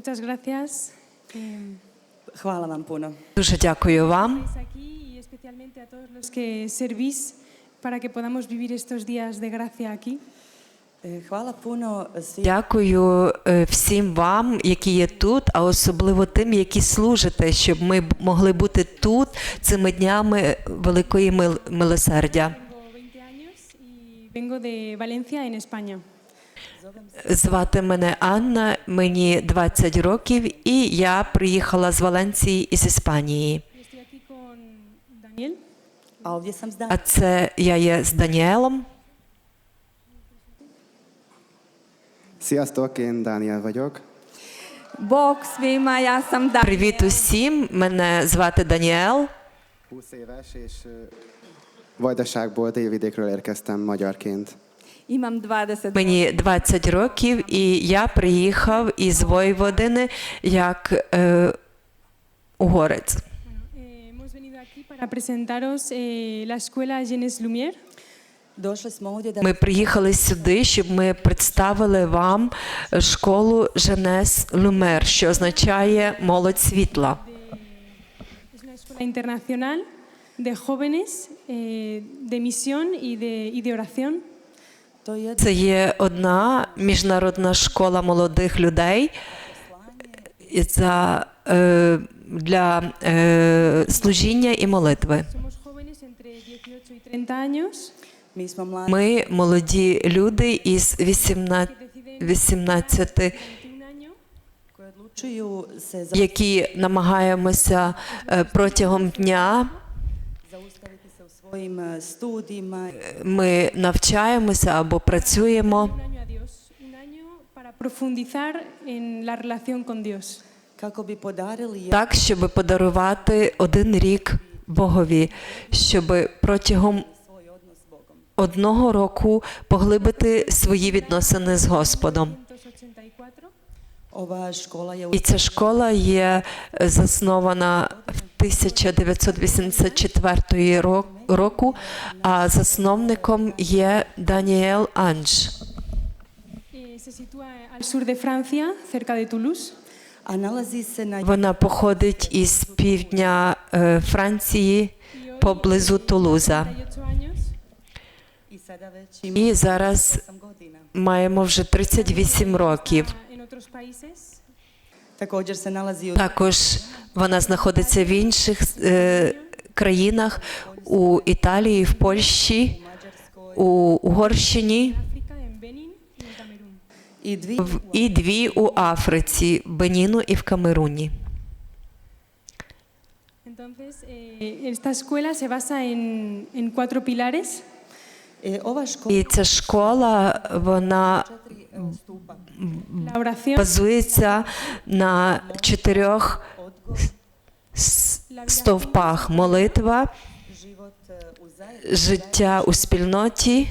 muchas gracias. Eh, Hvala vam puno. Дуже дякую вам. estáis aquí y especialmente a todos los que servís para que podamos vivir estos días de gracia aquí. E, Hvala puno svim Дякую е, всім вам, які є тут, а особливо тим, які служите, щоб ми могли бути тут цими днями великої мил- милосердя. Tengo 20 años y vengo de Valencia, en España. Звати мене Анна, мені 20 років, і я приїхала з Валенції із Іспанії. А це я є з Даніелом. Sziasztok, én Dániel vagyok. Ja sam da. Привіт усім! Мене звати Даніел. 20 éves, és ö, Vajdaságból, délvidékről érkeztem magyarként. Imam 20 Мені 20 років, і я приїхав із Войводини як е, угорець. Eh, eh, Ми приїхали сюди, щоб ми представили вам школу Женес Люмер, що означає молодь світла. Internacional de jóvenes, eh, de misión y de, y de oración. Це є одна міжнародна школа молодих людей за, е, для е, служіння і молитви. Somos jóvenes entre 18 y 30 años mi smo mladi Ми молоді люди із 18, que deciden 18 21 año koji odlučuju se za, які намагаємося е, протягом дня. Ми навчаємося або працюємо, так, щоб подарувати один рік Богові, щоб протягом одного року поглибити свої відносини з Господом. І ця школа є заснована в 1984 року, а засновником є Даніел Анж. Вона походить із півдня е, Франції поблизу Тулуза. 38 años. i sada već ima І зараз маємо вже 38 років. Також вона знаходиться в інших е, країнах у Італії, в Польщі, у Угорщині і дві у Африці, в Беніну і в Камеруні. Entonces, eh, esta escuela se basa en, en cuatro pilares. E, ova škola І ця школа вона e, базується на чотирьох стовпах: молитва, e, життя у спільноті.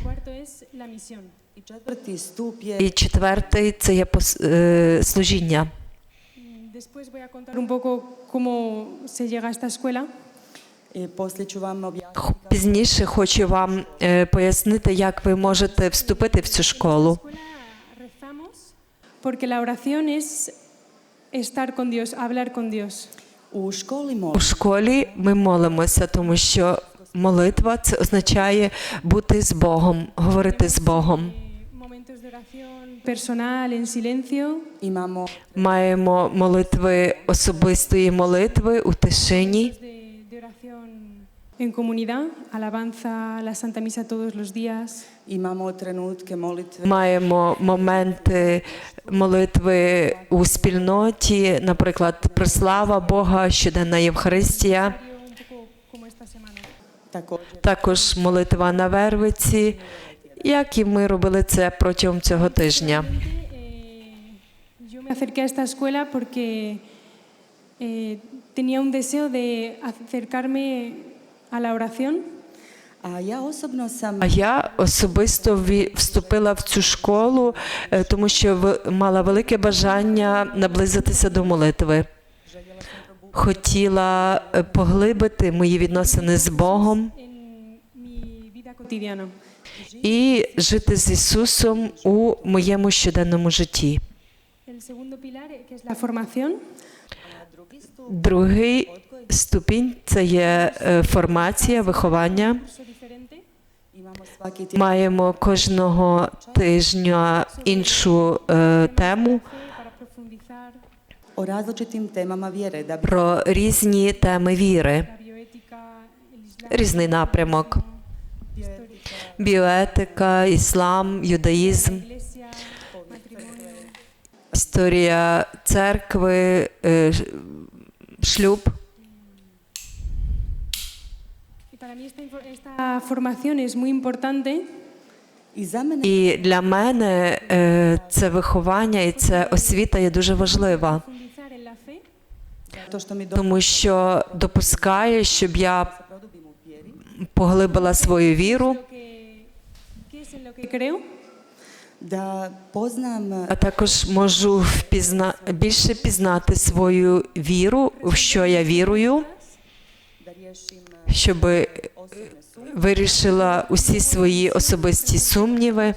І четвертий це є е, служіння. Mm, e, Пізніше хочу вам е, пояснити, як ви можете вступити в цю школу. Porque la oración es estar con Dios, hablar con Dios. U školi У школі ми молимося, тому що молитва це означає бути з Богом, говорити з Богом. Eh, momentos de oración personal, en silencio, imamo Маємо молитви особистої молитви у тишині. En comunidad, alabanza, la Santa Misa todos los días. Маємо моменти молитви у спільноті, наприклад, прослава Бога, щоденна Євхаристія, також молитва на Вервиці, як і ми робили це протягом цього тижня. Eh, yo me acerqué a esta escuela porque eh, tenía un deseo de acercarme А я особисто вступила в цю школу, е, тому що мала велике бажання наблизитися до молитви. Хотіла е, поглибити мої відносини з Богом і жити з Ісусом у моєму щоденному житті. Eh, Другий ступінь це є е, формація, виховання. Маємо кожного тижня іншу е, тему про різні теми віри, різний напрямок. Біоетика, іслам, юдаїзм, історія церкви, е, шлюб. Y para mí esta, esta formación es muy importante І для мене е, це виховання і це освіта є дуже важлива, тому що допускає, щоб я поглибила свою віру, а також можу впізна... більше пізнати свою віру, в що я вірую, щоб вирішила усі свої особисті сумніви,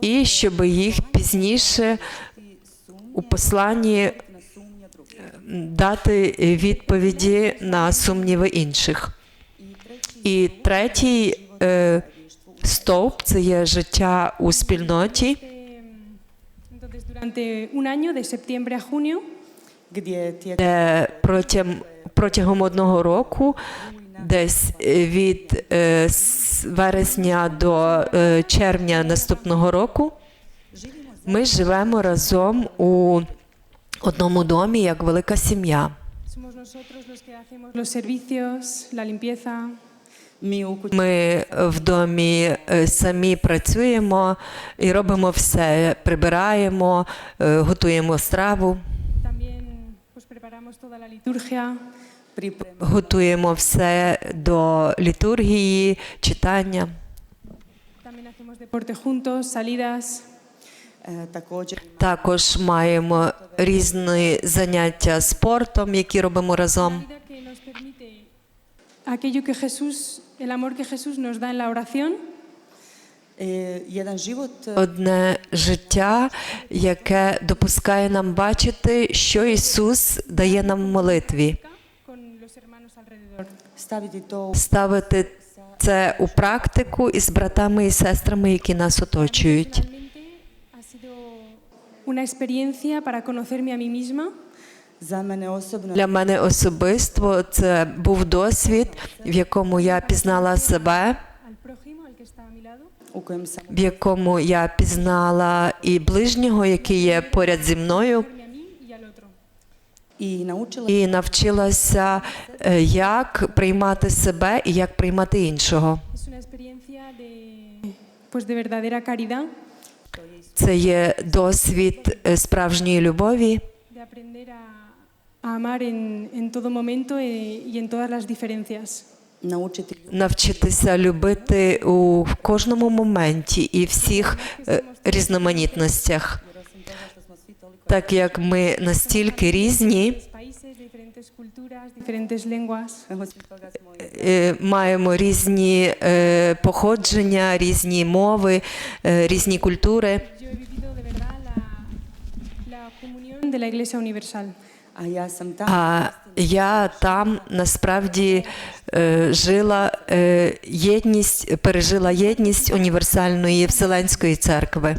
і щоб їх пізніше у посланні drugih. дати відповіді на сумніви інших. І третій е, стовп це є життя у спільноті. Де протягом, протягом одного року, десь е, від е, вересня до е, червня наступного року, ми живемо разом у одному домі як велика сім'я. Ми в домі е, самі працюємо і робимо все. Прибираємо, е, готуємо страву, готуємо все до літургії, читання. e, Також маємо різні заняття спортом, які робимо разом. Vida que nos permite aquello que Jesús, el amor que Jesús nos da en la oración, e, jedan život e, Одне життя, яке допускає нам бачити, що Ісус дає нам в молитві. Ставити це у практику із братами і сестрами, які нас оточують. Для мене особисто це був досвід, в якому я пізнала себе, в якому я пізнала і ближнього, який є поряд зі мною, verme a mí y al otro. І навчилася, е, як приймати себе і як приймати іншого. Це є досвід е, справжньої любові, eh, навчитися любити у кожному моменті і всіх е, різноманітностях. Так як ми настільки різні, е, маємо різні е, походження, різні мови, е, різні культури. А я там насправді жила єдність, пережила єдність універсальної Вселенської церкви.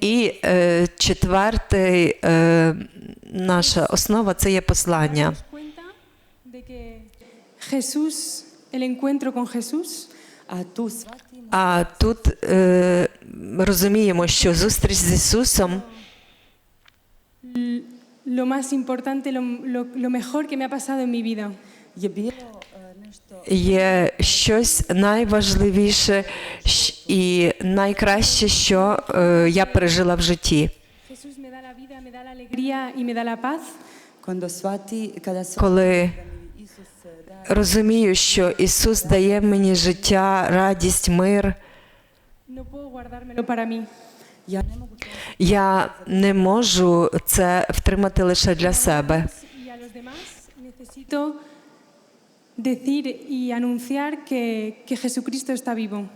І е, четвертий е, наша основа це є послання. Nos cuenta de que Jesús, el encuentro con Jesús, a tu shvatimo А тут е, розуміємо, що зустріч з Ісусом l- lo más importante, lo, lo- lo mejor que me ha pasado en mi vida. Є щось найважливіше і найкраще, що е, я пережила в житті. Коли розумію, що Ісус дає мені життя, радість, мир, я не можу це втримати лише для себе. Y a los demás necesito decir y anunciar que, que Jesucristo está vivo.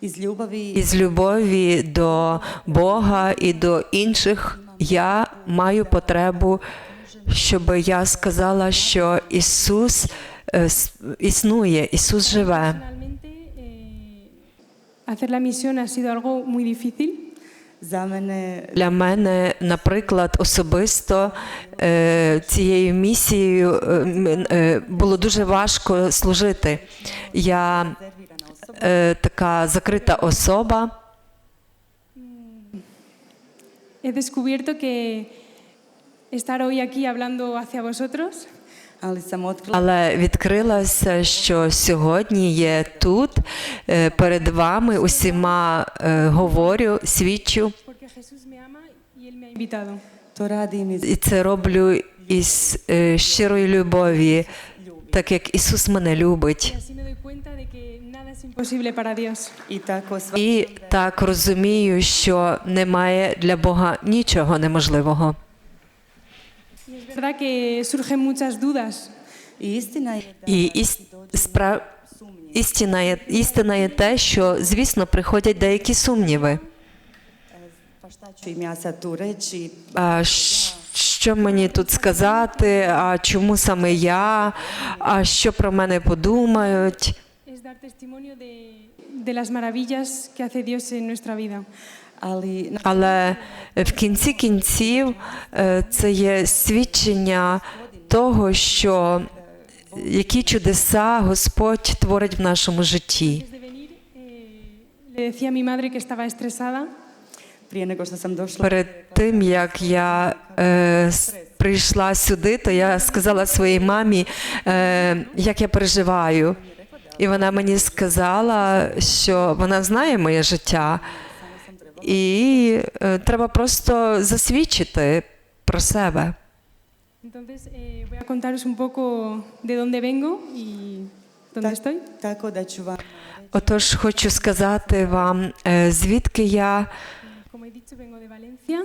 Із любові Із любові до Бога і до інших я маю потребу, щоб я сказала, що Ісус е, існує, Ісус живе. Eh, hacer la misión ha sido algo muy difícil. За мене Для мене, наприклад, особисто е, цією місією е, е, було дуже важко служити. Я така закрита особа. He descubierto que estar hoy aquí hablando hacia vosotros Але сам відкрила, Але відкрилося, що сьогодні є тут е, перед вами усіма е, говорю, свідчу, і це роблю із е, щирої любові, так як Ісус мене любить. І так розумію, що немає для Бога нічого неможливого. Es verdad que surgen muchas dudas, і іс... спра... істина, є... істина є те, що, звісно, приходять деякі сумніви. А що мені тут сказати? А чому саме я? А що про мене подумають? es dar testimonio de, de las maravillas que hace Dios en nuestra vida. Але в кінці кінців е, це є свідчення того, що які чудеса Господь творить в нашому житті. Перед тим як я е, прийшла сюди, то я сказала своїй мамі, е, як я переживаю. І вона мені сказала, що вона знає моє життя, і е, треба просто засвідчити про себе. Entonces, eh, voy a contaros un poco de dónde vengo y dónde estoy. Отож, хочу сказати вам, е, звідки я Como he dicho, vengo de Valencia.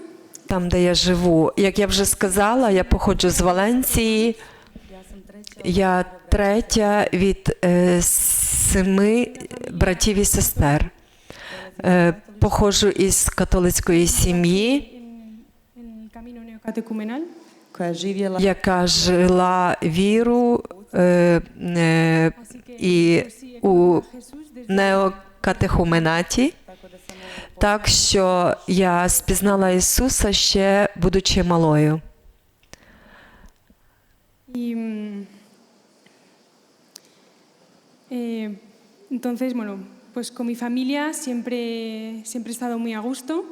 там, де я живу. Як я вже сказала, я походжу з Валенції. Я третя від е, семи братів і сестер. Е, походжу із католицької сім'ї, яка жила віру е, е, і у неокатехуменаті. Так що я спізнала Ісуса ще будучи малою. Mm, eh, entonces, bueno, pues con mi familia siempre, siempre he estado muy a gusto.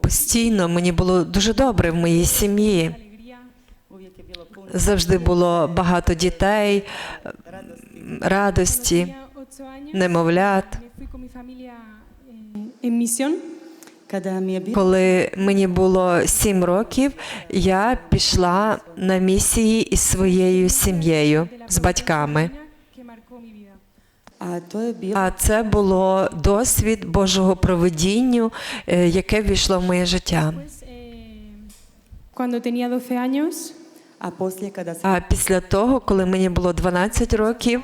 Постійно мені було дуже добре в моїй сім'ї. Завжди було багато дітей, радості, немовлят. Eh, Коли мені було сім років, я пішла на місії із своєю сім'єю, з батьками. que marcó mi vida. a to je bilo А це було досвід Божого проведінню, е, яке ввійшло в моє життя. Eh, cuando tenía 12 años, a poslije kada sam А після того, коли мені було 12 років,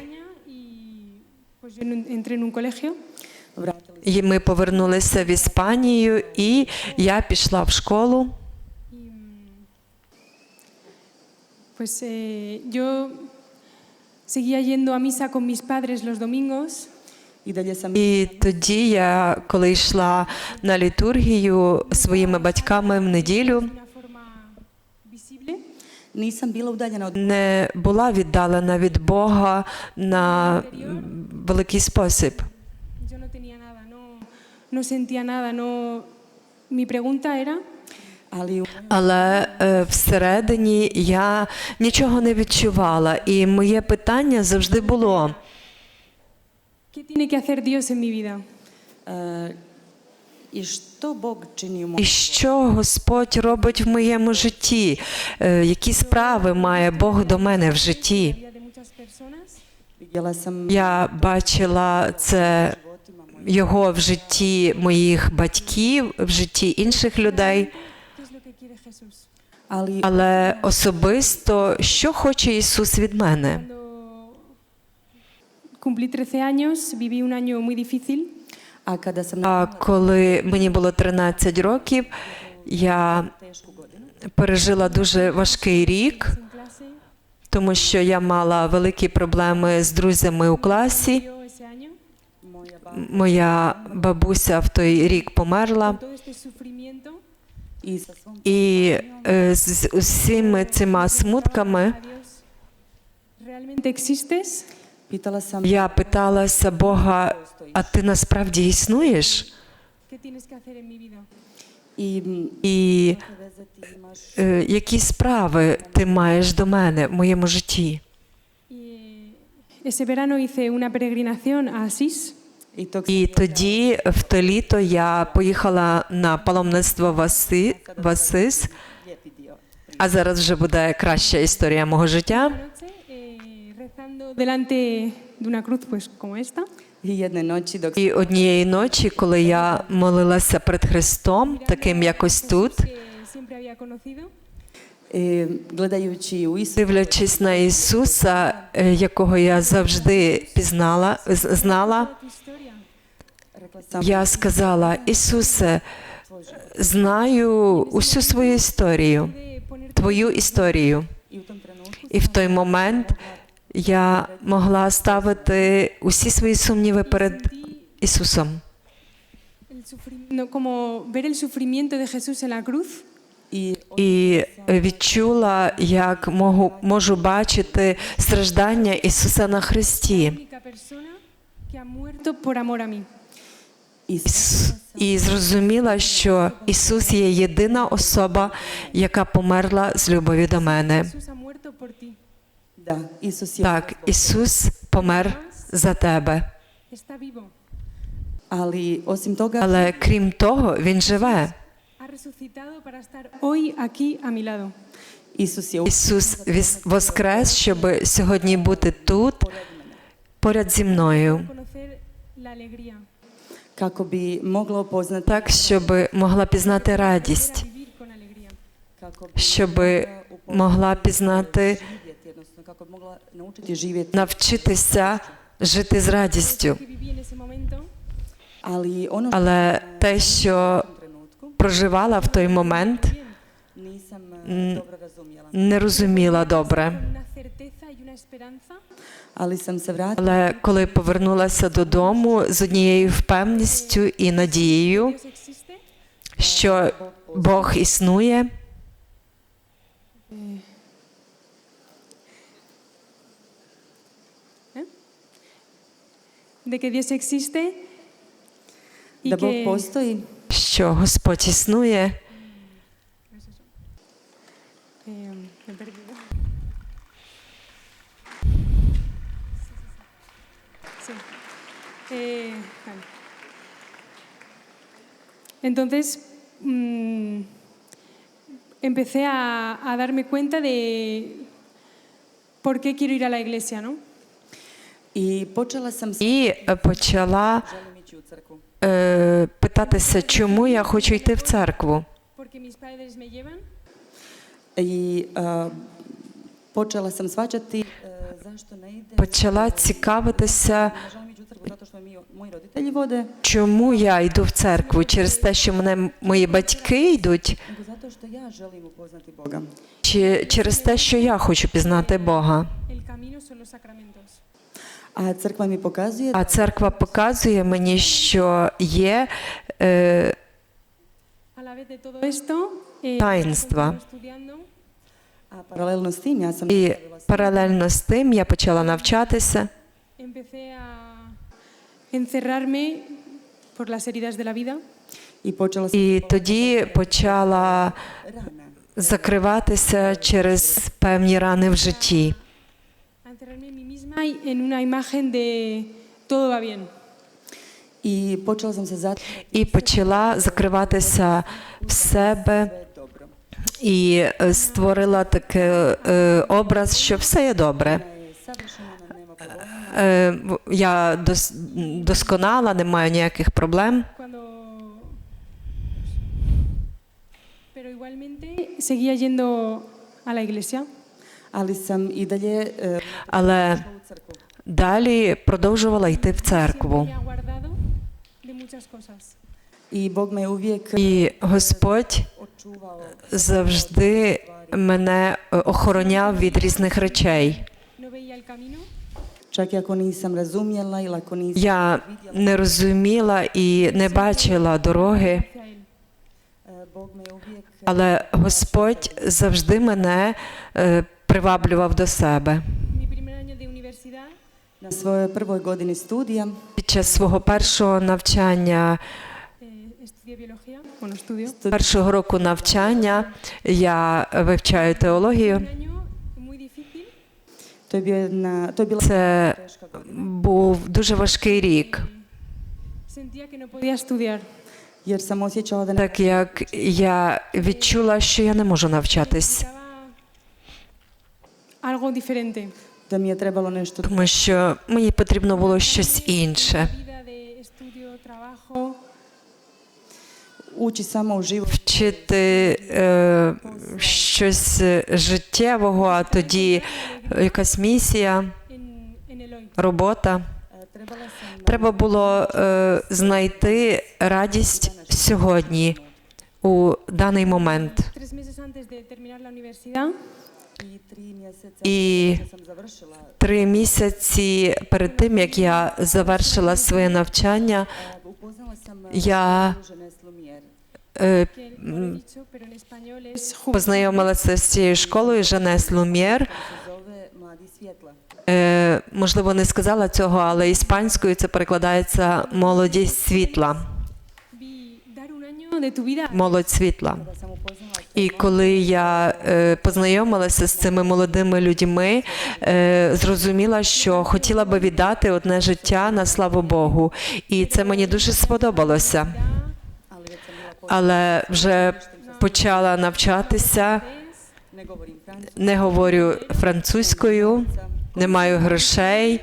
і ми повернулися в Іспанію, і я пішла в школу. pues eh, yo seguía yendo a misa con mis padres los domingos І тоді я, коли йшла на літургію своїми батьками в неділю, не була віддалена від Бога на великий спосіб. Tenía nada, no, no sentía nada, no. Mi Але е, всередині я нічого не відчувала, і моє питання завжди було: u і що Господь робить в моєму житті? Е, Які справи має Бог до мене в житті? Я бачила це його в житті моїх батьків, в житті інших людей. Але особисто, що хоче Ісус від мене? Cuando, cumplí 13 años, viví un año muy difícil. A kada sam А коли мені було 13 років, я пережила дуже важкий рік, тому що я мала великі проблеми з друзями у класі. Моя бабуся в той рік померла, і е, з усіма цими смутками я питалася Бога, а ти насправді існуєш? Mm, І е, які справи ти маєш до мене в моєму житті? Eh, ese verano hice una peregrinación a Asís. І тоді, в то літо, я поїхала на паломництво в Аси- в Асис, а зараз вже буде краща історія мого життя. І однієї ночі, коли я молилася перед Христом, таким як ось тут, дивлячись на Ісуса, е, якого я завжди пізнала, знала, я сказала: Ісусе, знаю усю свою історію, твою історію. І в той момент я могла ставити усі свої сумніви перед Ісусом. como ver el sufrimiento de Jesús en la cruz І відчула, як можу, можу бачити страждання Ісуса на Христі. І зрозуміла, що Ісус є єдина особа, яка померла з любові до мене. Так, Ісус помер за тебе, але крім того, Він живе. Ісус воскрес, щоб сьогодні бути тут, поряд зі мною, так, щоб могла пізнати радість. Aprender a vivir con alegría. kako bi щоб могла пізнати, навчитися жити з радістю. Але те, що проживала в той момент, eh, не розуміла добре. Але коли повернулася додому з однією впевністю і надією, що Бог існує, de que Dios existe y Bog que postoji що Господь існує, Eh, me he perdido. Sí. Eh, vale. Entonces, mm, empecé a, a darme cuenta de por qué quiero ir a la iglesia, ¿no? i počela sam s і е, почала želim е, питатися, чому я хочу йти в церкву. Eh, počela sam svačati eh, zašto ne ide. Почала цікавитися, чому я йду в церкву через те, що мене мої батьки йдуть, чи через те, що я хочу пізнати Бога. A crkva mi pokazuje А церква показує мені, що є е, eh, Таїнства. і паралельно з тим я почала навчатися empecé a encerrarme por las heridas de la vida i počela sam і тоді почала закриватися через певні рани в житті. En una imagen de todo va bien. І почала закриватися в себе і е, створила такий е, образ, що все є добре. Е, Я дос- досконала, не маю ніяких проблем. Pero igualmente seguía yendo a la iglesia Sam i dalje eh, Але далі продовжувала йти в церкву. I Bog me uvijek І Господь завжди мене е, охороняв від різних речей. Я не розуміла і не бачила дороги. E, але Господь завжди мене е, приваблював до себе. Na svojoj prvoj godini studija Під час свого першого навчання, eh, першого року навчання, я вивчаю теологію. Це був дуже важкий рік, так як я відчула, що я не можу навчатись, тому що мені потрібно було щось інше. Вчити е, щось життєвого, а тоді якась місія, робота. E, Треба було е, знайти радість сьогодні, у даний момент. І три місяці перед тим, як я завершила своє навчання, е, es Ju- познайомилася з цією школою Жанес Лумєр. Е, можливо, не сказала цього, але іспанською це перекладається молодість світла. Молодь світла. І коли я е, познайомилася з цими молодими людьми, е, зрозуміла, що хотіла би віддати одне життя на славу Богу. І це мені дуже сподобалося. Але вже почала навчатися, не говорю французькою, не маю грошей.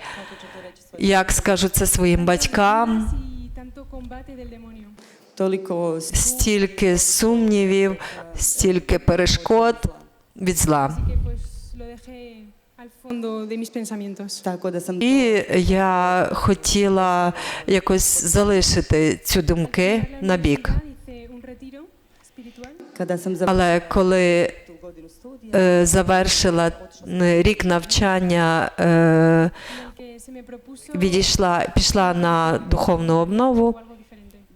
Як скажу це своїм батькам? Стільки сумнівів, стільки перешкод від зла. І я хотіла якось залишити цю думки на бік. Але коли е, завершила рік навчання, е, відійшла, пішла на духовну обнову.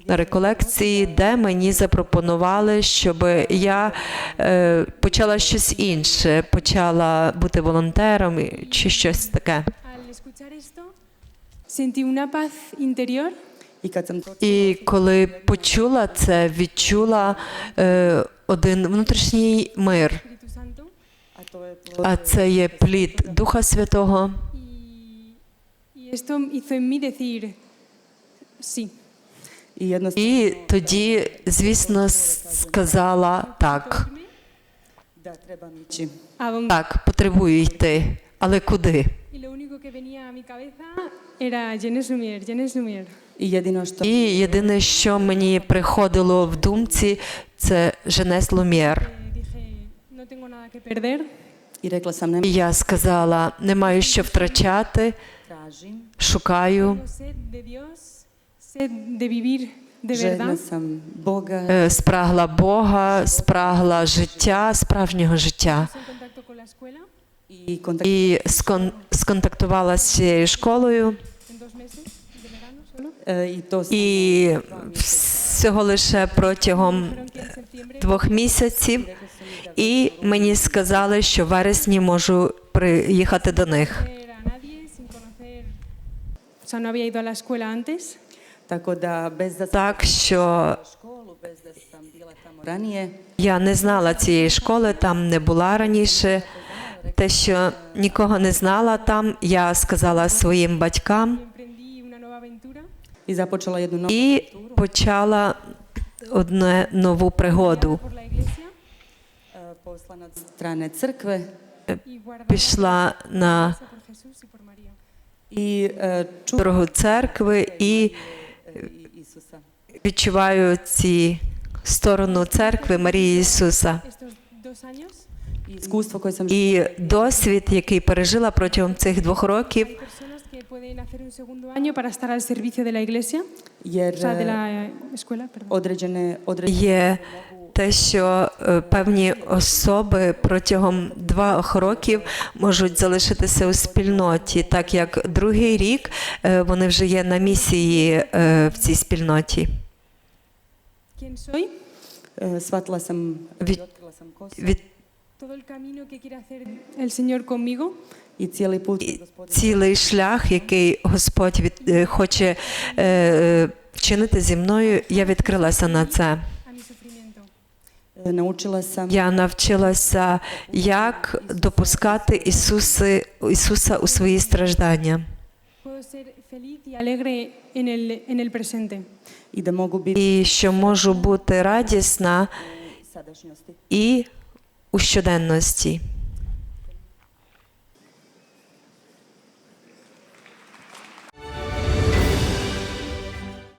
На реколекції, де мені запропонували, щоб я е, почала щось інше, почала бути волонтером чи щось таке. І коли почула це, відчула е, один внутрішній мир. А це є плід Духа Святого. esto hizo en mí decir sí. І тоді, звісно, сказала так. Так, потребую йти. Але куди? І єдине, що мені приходило в думці, це Женес Лумєр. Eh, І я сказала, не маю що втрачати, шукаю, sam Boga. Е, спрагла Бога, спрагла життя, справжнього життя. І скон, сконтактувала з цією школою, sam і всього лише протягом двох місяців. І мені сказали, що в вересні можу приїхати до них. Так що Я не знала цієї школи, там не була раніше. Те, що нікого не знала там, я сказала своїм батькам і почала одну нову пригоду. e, Пішла на e, дорогу церкви і e, Isusa. відчуваю ці сторону церкви Марії Ісуса. І досвід, який пережила протягом цих двох років, pueden hacer un segundo año para estar al servicio de la iglesia, o sea, de eh, la eh, escuela, perdón. Є те, що е, певні особи протягом двох років можуть залишитися у спільноті, так як другий рік е, вони вже є на місії е, в цій спільноті. Від put і цілий шлях, який Господь від, е, хоче е, вчинити зі мною, я відкрилася на це. a mi sufrimiento. Eh, naučila sam Я навчилася, як допускати Ісуси, Ісуса у свої страждання. І що можу бути радісна і у щоденності.